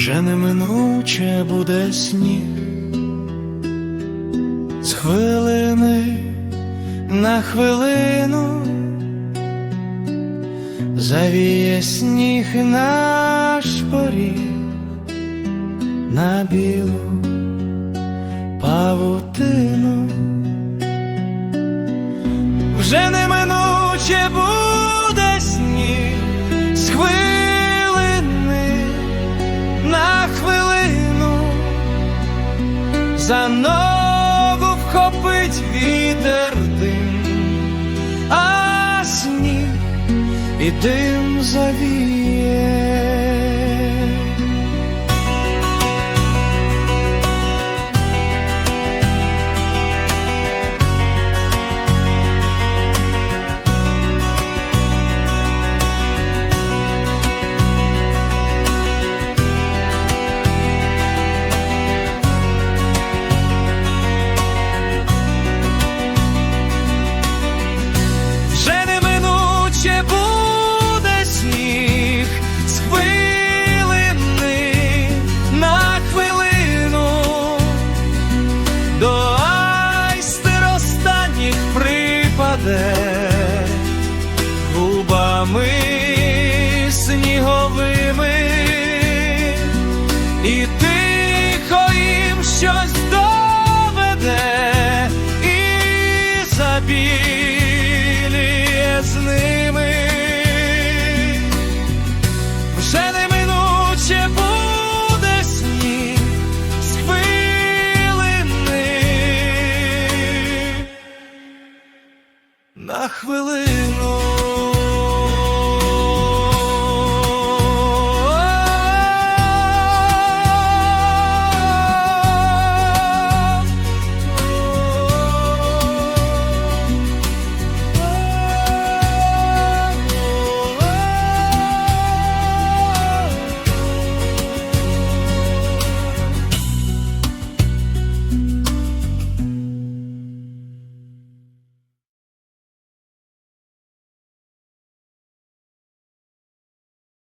вже неминуче буде сніг, з хвилини на хвилину завіє сніг наш поріг на білу павутину. За ногу вхопить вітер дим, а сніг і дим завіє. There. на хвилину.